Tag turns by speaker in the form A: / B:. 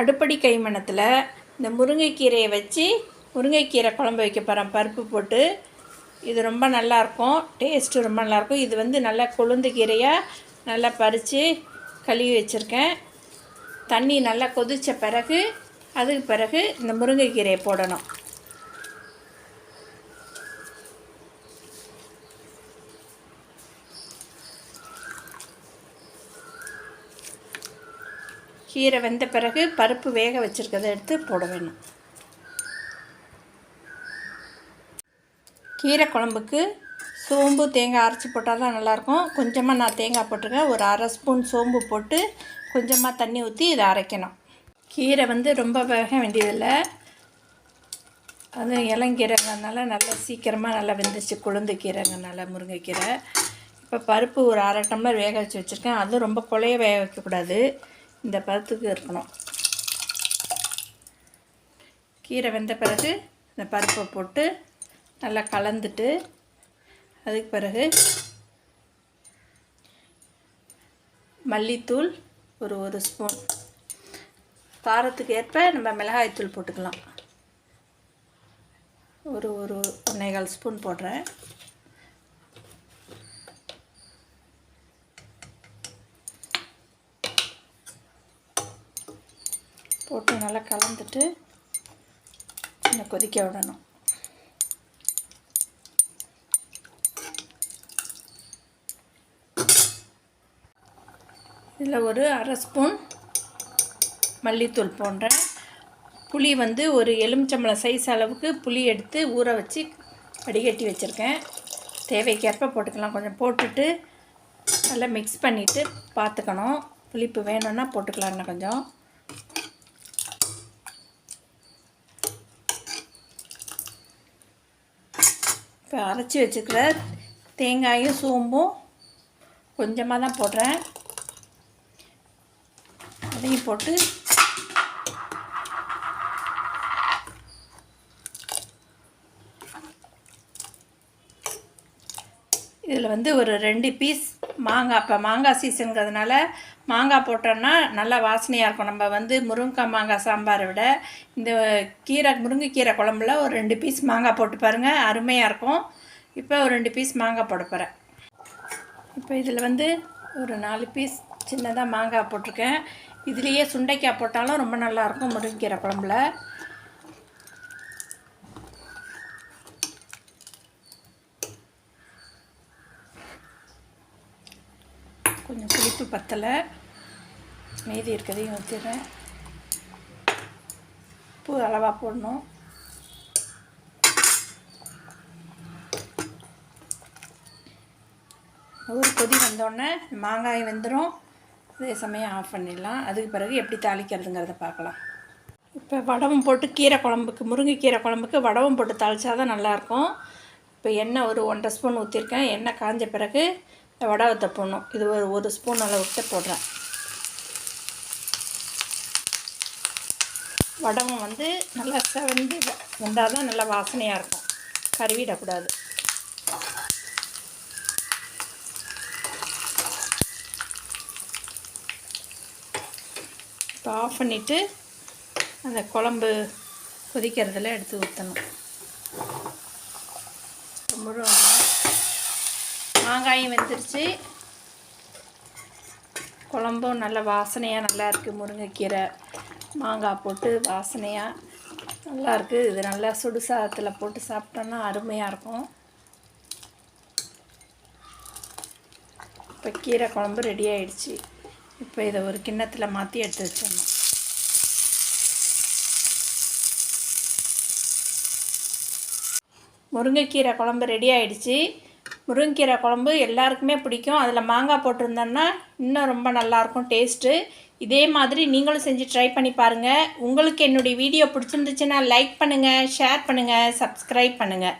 A: அடுப்படி கைமணத்தில் இந்த முருங்கைக்கீரையை வச்சு முருங்கைக்கீரை குழம்பு வைக்க போகிறேன் பருப்பு போட்டு. இது ரொம்ப நல்லாயிருக்கும் டேஸ்ட்டு ரொம்ப நல்லாயிருக்கும் இது வந்து நல்லா கொழுந்து கீரையாக நல்லா பறித்து கழுவி வச்சுருக்கேன். தண்ணி நல்லா கொதித்த பிறகு அதுக்கு பிறகு இந்த முருங்கைக்கீரையை போடணும். கீரை வெந்த பிறகு பருப்பு வேக வச்சுருக்கதை எடுத்து போட வேணும். கீரை குழம்புக்கு சோம்பு தேங்காய் அரைச்சி போட்டால் தான் நல்லாயிருக்கும். கொஞ்சமாக நான் தேங்காய் போட்டிருக்கேன். ஒரு அரை ஸ்பூன் சோம்பு போட்டு கொஞ்சமாக தண்ணி ஊற்றி இதை அரைக்கணும். கீரை வந்து ரொம்ப வேக வேண்டியதில்லை. அதுவும் இளங்கீரைங்கிறதுனால நல்லா சீக்கிரமாக நல்லா வெந்துச்சு கொழுந்து கீரைங்கனால முருங்கைக்கீரை. இப்போ பருப்பு ஒரு அரை டம்ளர் வேக வச்சு வச்சுருக்கேன். அதுவும் ரொம்ப குழைய வேக வைக்கக்கூடாது. இந்த பருத்துக்கு இருக்கணும். கீரை வெந்த பிறகு இந்த பருப்பை போட்டு நல்லா கலந்துட்டு அதுக்கு பிறகு மல்லித்தூள் ஒரு ஒரு ஸ்பூன் காரத்துக்கு ஏற்ப நம்ம மிளகாய்த்தூள் போட்டுக்கலாம். ஒரு ஒரு ஒன்றேகால் ஸ்பூன் போடுறேன். போட்டு நல்லா கலந்துட்டு இன்னும் கொதிக்க விடணும். இதில் ஒரு அரை ஸ்பூன் மல்லித்தூள் போடுறேன். புளி வந்து ஒரு எலுமிச்சம்பழம் சைஸ் அளவுக்கு புளி எடுத்து ஊற வச்சு வடிகட்டி வச்சுருக்கேன். தேவைக்கேற்ப போட்டுக்கலாம். கொஞ்சம் போட்டுட்டு நல்லா மிக்ஸ் பண்ணிவிட்டு பார்த்துக்கணும். புளிப்பு வேணும்னா போட்டுக்கலாம் இன்னும் கொஞ்சம். இப்போ அரைச்சி வச்சுக்கிற தேங்காயும் சோம்பும் கொஞ்சமாக தான் போடுறேன். அதையும் போட்டு இதில் வந்து ஒரு ரெண்டு பீஸ் மாங்காய் இப்போ மாங்காய் சீசனுங்கிறதுனால மாங்காய் போட்டோன்னா நல்லா வாசனையாக இருக்கும். நம்ம வந்து முருங்கைக்காய் மாங்காய் சாம்பாரை விட இந்த கீரை முருங்கைக்கீரை குழம்புல ஒரு ரெண்டு பீஸ் மாங்காய் போட்டு பாருங்கள் அருமையாக இருக்கும். இப்போ ஒரு ரெண்டு பீஸ் மாங்காய் போட போகிறேன் இப்போ இதில் வந்து ஒரு நாலு பீஸ் சின்னதாக மாங்காய் போட்டிருக்கேன். இதுலேயே சுண்டைக்காய் போட்டாலும் ரொம்ப நல்லாயிருக்கும் முருங்கைக்கீரை குழம்புல. கொஞ்சம் புளிப்பு பத்தலை. மீதி இருக்கிறதையும் ஊற்றிடுறேன் பூ அளவாக போடணும். ஒரு கொதி வந்தோடனே மாங்காய் வெந்துடும் அதே சமயம் ஆஃப் பண்ணிடலாம். அதுக்கு பிறகு எப்படி தாளிக்கிறதுங்கிறத பார்க்கலாம். இப்போ வடவும் போட்டு கீரை குழம்புக்கு முருங்கைக்கீரை குழம்புக்கு வடவும் போட்டு தாளித்தா தான் நல்லாயிருக்கும். இப்போ எண்ணெய் ஒரு ஒன்றரை ஸ்பூன் ஊற்றிருக்கேன் எண்ணெய் காஞ்ச பிறகு வடவத்தை போடணும். இது ஒரு ஒரு ஸ்பூன் அளவுக்கு போடுறேன். வடகம் வந்து நல்லா செவந்து வந்தால் தான் நல்லா வாசனையாக இருக்கும். கருவிடக்கூடாது. இப்போ ஆஃப் பண்ணிவிட்டு அந்த குழம்பு கொதிக்கிறதுல எடுத்து ஊற்றணும் முழு மாங்காயும் வெந்துருச்சு. குழம்பும் நல்ல வாசனையாக நல்லா இருக்குது முருங்கைக்கீரை மாங்காய் போட்டு வாசனையாக நல்லாயிருக்கு இது நல்லா சுடு சாதத்தில் போட்டு சாப்பிட்டோன்னா அருமையாக இருக்கும். இப்போ கீரை குழம்பு ரெடி ஆயிடுச்சு. இப்போ இதை ஒரு கிண்ணத்தில் மாற்றி எடுத்து வச்சிடணும். முருங்கைக்கீரை குழம்பு ரெடி ஆயிடுச்சு. முருங்கைக்கீரை குழம்பு எல்லாருக்குமே பிடிக்கும். அதில் மாங்காய் போட்டிருந்தோன்னா இன்னும் ரொம்ப நல்லாயிருக்கும் டேஸ்ட்டு. இதே மாதிரி நீங்களும் செஞ்சு ட்ரை பண்ணி பாருங்கள் உங்களுக்கு என்னுடைய வீடியோ பிடிச்சிருந்துச்சுன்னா லைக் பண்ணுங்கள் ஷேர் பண்ணுங்கள் சப்ஸ்கிரைப் பண்ணுங்கள்